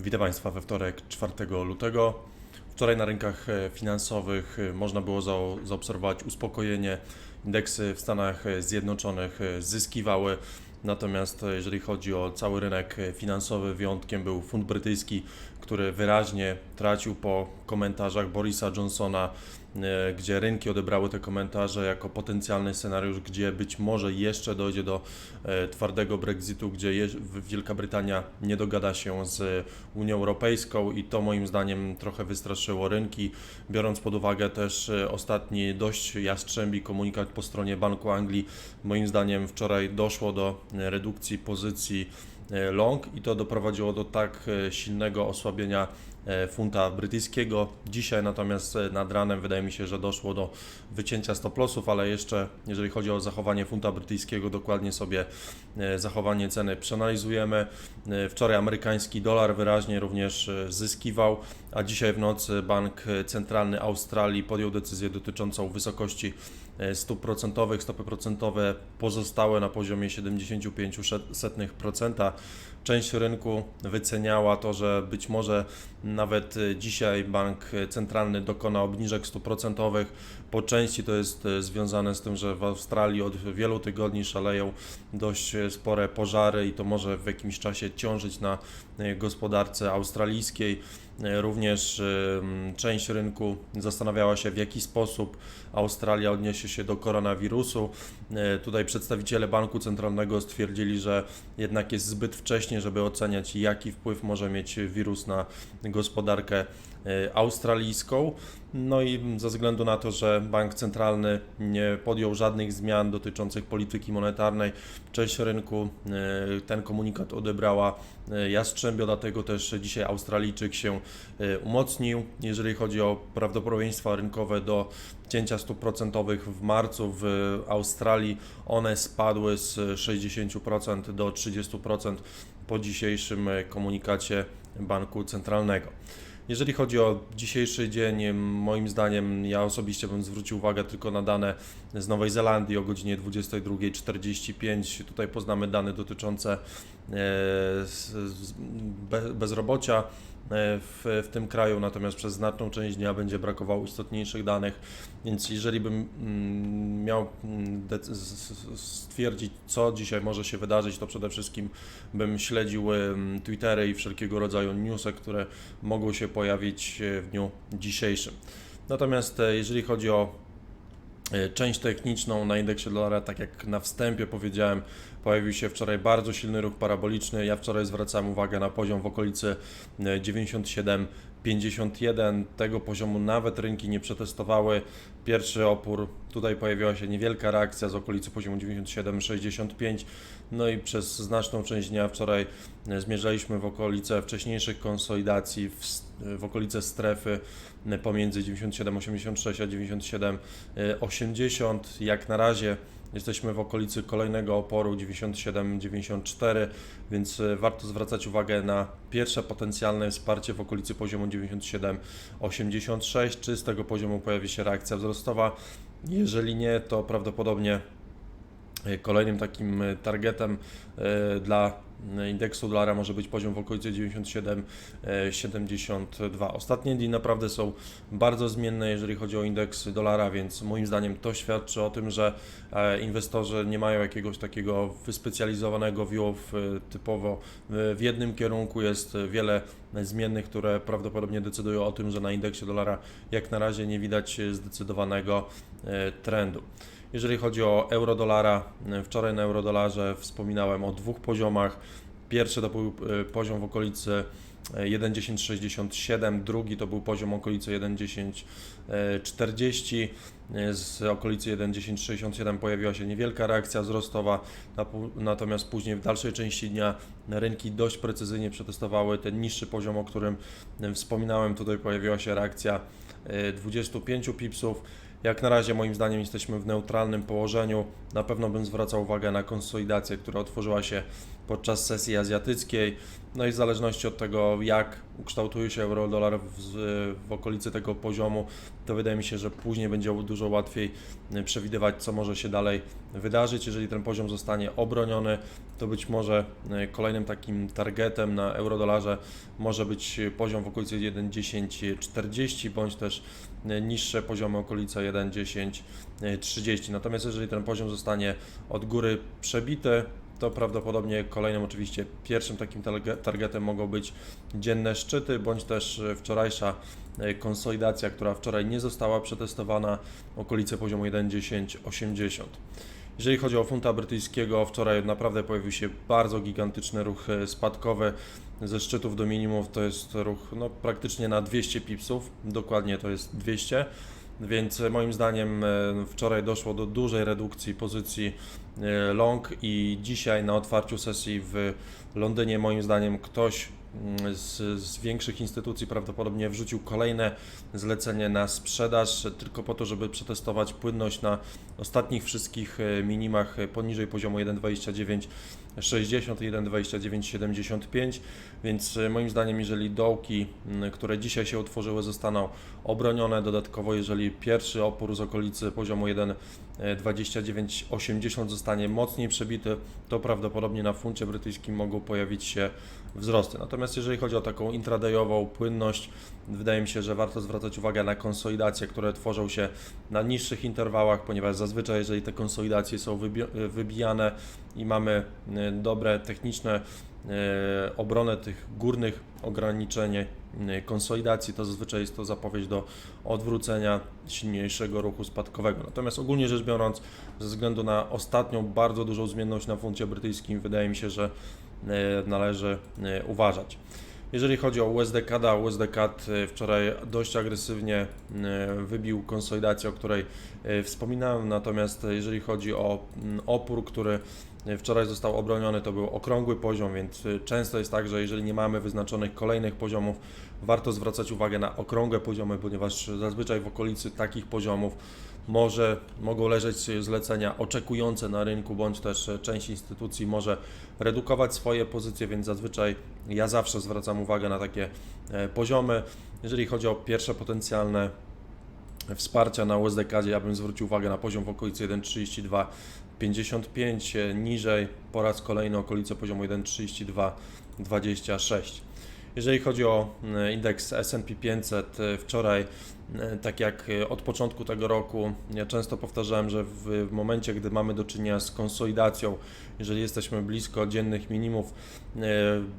Witam Państwa we wtorek 4 lutego. Wczoraj na rynkach e, finansowych e, można było zao- zaobserwować uspokojenie. Indeksy w Stanach e, Zjednoczonych zyskiwały. Natomiast jeżeli chodzi o cały rynek finansowy, wyjątkiem był funt brytyjski, który wyraźnie tracił po komentarzach Borisa Johnsona, e, gdzie rynki odebrały te komentarze jako potencjalny scenariusz, gdzie być może jeszcze dojdzie do e, twardego Brexitu, gdzie Wielka Brytania nie dogada się z Unią Europejską i to moim zdaniem trochę wystraszyło rynki, biorąc pod uwagę też e, ostatni dość jastrzębi komunikat po stronie Banku Anglii. Moim zdaniem wczoraj doszło do redukcji pozycji long i to doprowadziło do tak e, silnego osłabienia e, funta brytyjskiego. Dzisiaj natomiast e, nad ranem wydaje mi się, że doszło do wycięcia stop lossów, ale jeszcze jeżeli chodzi o zachowanie funta brytyjskiego, dokładnie sobie e, zachowanie ceny przeanalizujemy. E, Wczoraj amerykański dolar wyraźnie również e, zyskiwał, a dzisiaj w nocy Bank Centralny Australii podjął decyzję dotyczącą wysokości e, stóp procentowych. Stopy procentowe pozostałe na poziomie 75%. Część rynku wyceniała to, że być może nawet e, dzisiaj bank centralny dokona obniżek stóp procentowych. Po części to jest e, związane z tym, że w Australii od wielu tygodni szaleją dość e, spore pożary i to może w jakimś czasie ciążyć na e, gospodarce australijskiej. E, Również e, część rynku zastanawiała się, w jaki sposób Australia odniesie się do koronawirusu. E, Tutaj przedstawiciele Banku Centralnego stwierdzili, że jednak jest zbyt wcześnie, żeby oceniać, jaki wpływ może mieć wirus na gospodarkę australijską. No i ze względu na to, że bank centralny nie podjął żadnych zmian dotyczących polityki monetarnej, część rynku e, ten komunikat odebrała e, jastrzębio, dlatego też dzisiaj Australijczyk się e, umocnił. Jeżeli chodzi o prawdopodobieństwa rynkowe do cięcia stóp procentowych w marcu w Australii, one spadły z 60% do 30% po dzisiejszym e, komunikacie banku centralnego. Jeżeli chodzi o dzisiejszy dzień, moim zdaniem ja osobiście bym zwrócił uwagę tylko na dane z Nowej Zelandii o godzinie 22.45. Tutaj poznamy dane dotyczące e, bezrobocia w, w tym kraju, natomiast przez znaczną część dnia będzie brakowało istotniejszych danych, więc jeżeli bym mm, miał mm, stwierdzić, co dzisiaj może się wydarzyć, to przede wszystkim bym śledził Twittery i wszelkiego rodzaju newsy, które mogą się pojawić e, w dniu dzisiejszym. Natomiast e, jeżeli chodzi o e, E, część techniczną na indeksie dolara, tak jak na wstępie powiedziałem, pojawił się wczoraj bardzo silny ruch paraboliczny. Ja wczoraj zwracałem uwagę na poziom w okolicy e, 97 51 tego poziomu nawet rynki nie przetestowały. Pierwszy opór, tutaj pojawiła się niewielka reakcja z okolicy poziomu 97-65, no i przez znaczną część dnia wczoraj e, zmierzaliśmy w okolice wcześniejszych konsolidacji, w, w okolice strefy e, pomiędzy 97-86 a 97-80. E, Jak na razie jesteśmy w okolicy kolejnego oporu 97,94, więc e, warto zwracać uwagę na pierwsze potencjalne wsparcie w okolicy poziomu 97,86. Czy z tego poziomu pojawi się reakcja wzrostowa? Jeżeli nie, to prawdopodobnie E, Kolejnym takim e, targetem dla indeksu dolara może być poziom w okolicy 97,72. Ostatnie dni naprawdę są bardzo zmienne, jeżeli chodzi o indeks dolara, więc moim zdaniem to świadczy o tym, że e, inwestorzy nie mają jakiegoś takiego wyspecjalizowanego view typowo w jednym kierunku. Jest wiele zmiennych, które prawdopodobnie decydują o tym, że na indeksie dolara jak na razie nie widać zdecydowanego e, trendu. Jeżeli chodzi o euro-dolara, e, wczoraj na euro-dolarze wspominałem o dwóch poziomach. Pierwszy to był e, poziom w okolicy e, 1,1067, drugi to był poziom okolicy 1,1040. E, Z okolicy 1,1067 pojawiła się niewielka reakcja wzrostowa, natomiast później w dalszej części dnia rynki dość precyzyjnie przetestowały ten niższy poziom, o którym e, wspominałem. Tutaj pojawiła się reakcja e, 25 pipsów. Jak na razie moim zdaniem jesteśmy w neutralnym położeniu. Na pewno bym zwracał uwagę na konsolidację, która otworzyła się podczas sesji azjatyckiej. No i w zależności od tego, jak ukształtuje się euro-dolar w, w okolicy tego poziomu, to wydaje mi się, że później będzie dużo łatwiej y, przewidywać, co może się dalej wydarzyć. Jeżeli ten poziom zostanie obroniony, to być może y, kolejnym takim targetem na euro-dolarze może być poziom w okolicy 1,1040 bądź też y, niższe poziomy okolica 1,1030. Natomiast jeżeli ten poziom zostanie od góry przebity, to prawdopodobnie kolejnym oczywiście pierwszym takim targe- targetem mogą być dzienne szczyty, bądź też e, wczorajsza e, konsolidacja, która wczoraj nie została przetestowana, okolice poziomu 1,1080. Jeżeli chodzi o funta brytyjskiego, wczoraj naprawdę pojawił się bardzo gigantyczny ruch e, spadkowy ze szczytów do minimów. To jest ruch no, praktycznie na 200 pipsów, dokładnie to jest 200. Więc e, moim zdaniem e, wczoraj doszło do dużej redukcji pozycji e, long i dzisiaj na otwarciu sesji w Londynie moim zdaniem ktoś mm, z, z większych instytucji prawdopodobnie wrzucił kolejne zlecenie na sprzedaż tylko po to, żeby przetestować płynność na ostatnich wszystkich minimach poniżej poziomu 1,29 60 i 1,2975, więc e, moim zdaniem, jeżeli dołki, które dzisiaj się utworzyły, zostaną obronione, dodatkowo jeżeli pierwszy opór z okolicy poziomu 1,2980 zostanie mocniej przebity, to prawdopodobnie na funcie brytyjskim mogą pojawić się wzrosty. Natomiast jeżeli chodzi o taką intradayową płynność, wydaje mi się, że warto zwracać uwagę na konsolidacje, które tworzą się na niższych interwałach, ponieważ zazwyczaj jeżeli te konsolidacje są wybi- wybijane i mamy e, dobre techniczne e, obronę tych górnych ograniczeń e, konsolidacji, to zazwyczaj jest to zapowiedź do odwrócenia silniejszego ruchu spadkowego. Natomiast ogólnie rzecz biorąc, ze względu na ostatnią bardzo dużą zmienność na funcie brytyjskim, wydaje mi się, że należy uważać. Jeżeli chodzi o USD CAD, USD CAD wczoraj dość agresywnie wybił konsolidację, o której wspominałem, natomiast jeżeli chodzi o opór, który wczoraj został obroniony, to był okrągły poziom, więc y, często jest tak, że jeżeli nie mamy wyznaczonych kolejnych poziomów, warto zwracać uwagę na okrągłe poziomy, ponieważ zazwyczaj w okolicy takich poziomów może, mogą leżeć zlecenia oczekujące na rynku, bądź też część instytucji może redukować swoje pozycje, więc zazwyczaj ja zawsze zwracam uwagę na takie e, poziomy. Jeżeli chodzi o pierwsze potencjalne wsparcia na USDK, ja bym zwrócił uwagę na poziom w okolicy 1,32 55 niżej, po raz kolejny okolice poziomu 1,3226. Jeżeli chodzi o e, indeks S&P 500, e, wczoraj, e, tak jak od początku tego roku, ja często powtarzałem, że w momencie, gdy mamy do czynienia z konsolidacją, jeżeli jesteśmy blisko dziennych minimów,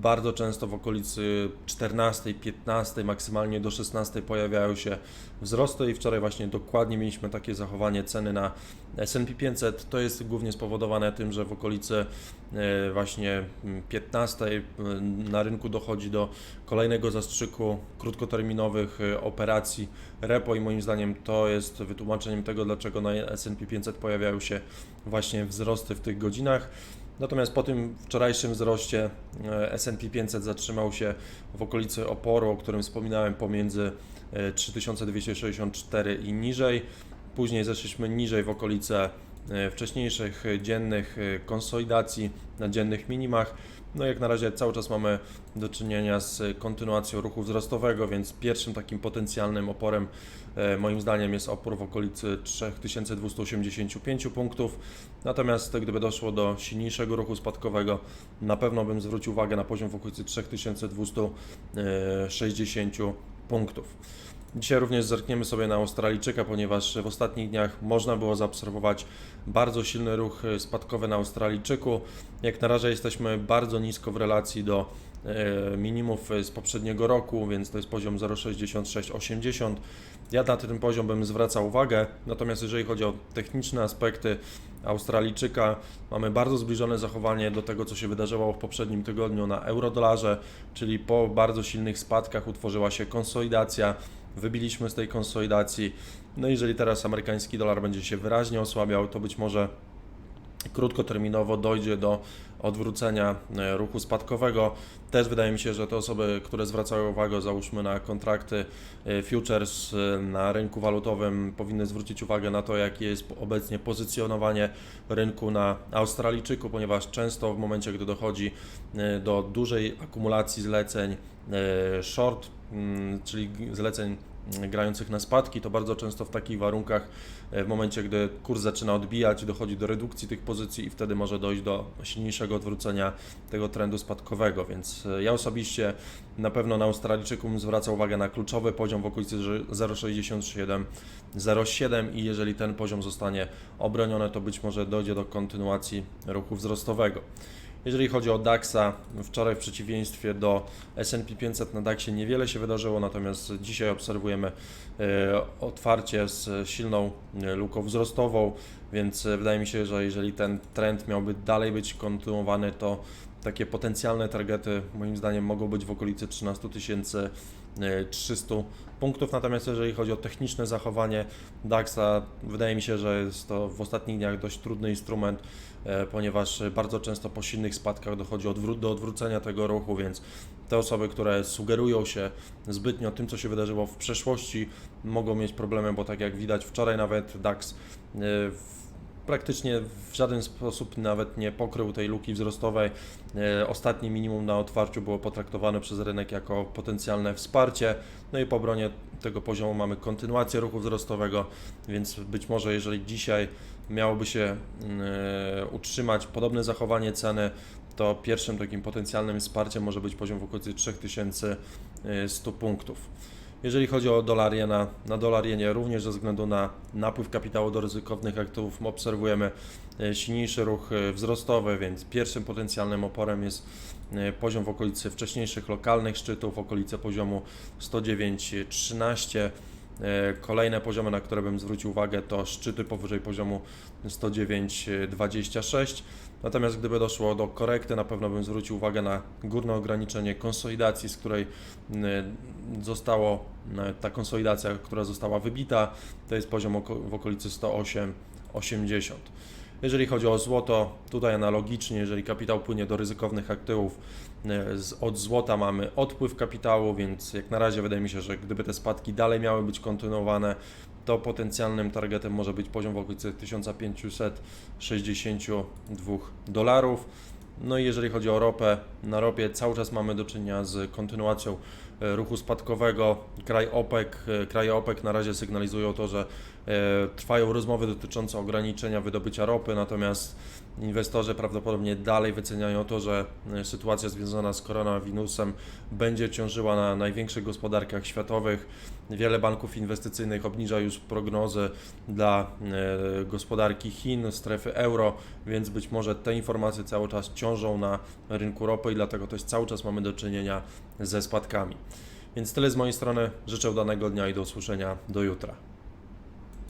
bardzo często w okolicy 14, 15, maksymalnie do 16 pojawiają się wzrosty i wczoraj właśnie dokładnie mieliśmy takie zachowanie ceny na S&P 500. To jest głównie spowodowane tym, że w okolicy właśnie 15 na rynku dochodzi do kolejnego zastrzyku krótkoterminowych e, operacji repo i moim zdaniem to jest wytłumaczeniem tego, dlaczego na S&P 500 pojawiają się właśnie wzrosty w tych godzinach. Natomiast po tym wczorajszym wzroście e, S&P 500 zatrzymał się w okolicy oporu, o którym wspominałem, pomiędzy 3264 e, i niżej. Później zeszliśmy niżej w okolice wcześniejszych dziennych konsolidacji na dziennych minimach. No jak na razie cały czas mamy do czynienia z kontynuacją ruchu wzrostowego, więc pierwszym takim potencjalnym oporem e, moim zdaniem jest opór w okolicy 3285 punktów. Natomiast gdyby doszło do silniejszego ruchu spadkowego, na pewno bym zwrócił uwagę na poziom w okolicy 3260 punktów. Dzisiaj również zerkniemy sobie na Australijczyka, ponieważ w ostatnich dniach można było zaobserwować bardzo silny ruch spadkowy na Australijczyku. Jak na razie jesteśmy bardzo nisko w relacji do e, minimów z poprzedniego roku, więc to jest poziom 0,6680. Ja na ten poziom bym zwracał uwagę, natomiast jeżeli chodzi o techniczne aspekty Australijczyka, mamy bardzo zbliżone zachowanie do tego, co się wydarzyło w poprzednim tygodniu na eurodolarze, czyli po bardzo silnych spadkach utworzyła się konsolidacja wybiliśmy z tej konsolidacji. No jeżeli teraz amerykański dolar będzie się wyraźnie osłabiał, to być może krótkoterminowo dojdzie do odwrócenia e, ruchu spadkowego. Też wydaje mi się, że te osoby, które zwracają uwagę, załóżmy na kontrakty e, futures e, na rynku walutowym, powinny zwrócić uwagę na to, jakie jest obecnie pozycjonowanie rynku na Australijczyku, ponieważ często w momencie, gdy dochodzi do dużej akumulacji zleceń short, mm, czyli zleceń grających na spadki, to bardzo często w takich warunkach, e, w momencie, gdy kurs zaczyna odbijać, dochodzi do redukcji tych pozycji i wtedy może dojść do silniejszego odwrócenia tego trendu spadkowego. Więc e, ja osobiście na pewno na Australijczyku bym zwracał uwagę na kluczowy poziom w okolicy że 0,67, 0,7 i jeżeli ten poziom zostanie obroniony, to być może dojdzie do kontynuacji ruchu wzrostowego. Jeżeli chodzi o DAX-a, wczoraj w przeciwieństwie do S&P 500 na DAX-ie niewiele się wydarzyło, natomiast dzisiaj obserwujemy e, otwarcie z silną e, luką wzrostową, więc e, wydaje mi się, że jeżeli ten trend miałby dalej być kontynuowany, to takie potencjalne targety moim zdaniem mogą być w okolicy 13 300 punktów, natomiast jeżeli chodzi o techniczne zachowanie DAX-a, wydaje mi się, że jest to w ostatnich dniach dość trudny instrument, e, ponieważ bardzo często po silnych spadkach dochodzi do odwrócenia tego ruchu, więc te osoby, które sugerują się zbytnio tym, co się wydarzyło w przeszłości, mogą mieć problemy, bo tak jak widać wczoraj nawet DAX e, w praktycznie w żaden sposób nawet nie pokrył tej luki wzrostowej. E, Ostatnie minimum na otwarciu było potraktowane przez rynek jako potencjalne wsparcie. No i po obronie tego poziomu mamy kontynuację ruchu wzrostowego, więc być może jeżeli dzisiaj miałoby się e, utrzymać podobne zachowanie ceny, to pierwszym takim potencjalnym wsparciem może być poziom w okolicy 3100 punktów. Jeżeli chodzi o dolar jena, na dolar jenie również ze względu na napływ kapitału do ryzykownych aktywów obserwujemy e, silniejszy ruch e, wzrostowy, więc pierwszym potencjalnym oporem jest e, poziom w okolicy wcześniejszych lokalnych szczytów, w okolicy poziomu 109,13. E, Kolejne poziomy, na które bym zwrócił uwagę, to szczyty powyżej poziomu 109,26. Natomiast gdyby doszło do korekty, na pewno bym zwrócił uwagę na górne ograniczenie konsolidacji, z której mm, zostało mm, ta konsolidacja, która została wybita, to jest poziom w okolicy 108,80. Jeżeli chodzi o złoto, tutaj analogicznie, jeżeli kapitał płynie do ryzykownych aktywów, e, od złota mamy odpływ kapitału, więc jak na razie wydaje mi się, że gdyby te spadki dalej miały być kontynuowane, to potencjalnym targetem może być poziom w okolicy 1562 dolarów. No i jeżeli chodzi o ropę, na ropie cały czas mamy do czynienia z kontynuacją e, ruchu spadkowego. Kraj OPEC, e, kraje OPEC na razie sygnalizują to, że e, trwają rozmowy dotyczące ograniczenia wydobycia ropy, natomiast inwestorzy prawdopodobnie dalej wyceniają to, że e, sytuacja związana z koronawirusem będzie ciążyła na największych gospodarkach światowych. Wiele banków inwestycyjnych obniża już prognozy dla e, gospodarki Chin, strefy euro, więc być może te informacje cały czas ciążą na rynku ropy i dlatego też cały czas mamy do czynienia ze spadkami. Więc tyle z mojej strony. Życzę danego dnia i do usłyszenia do jutra.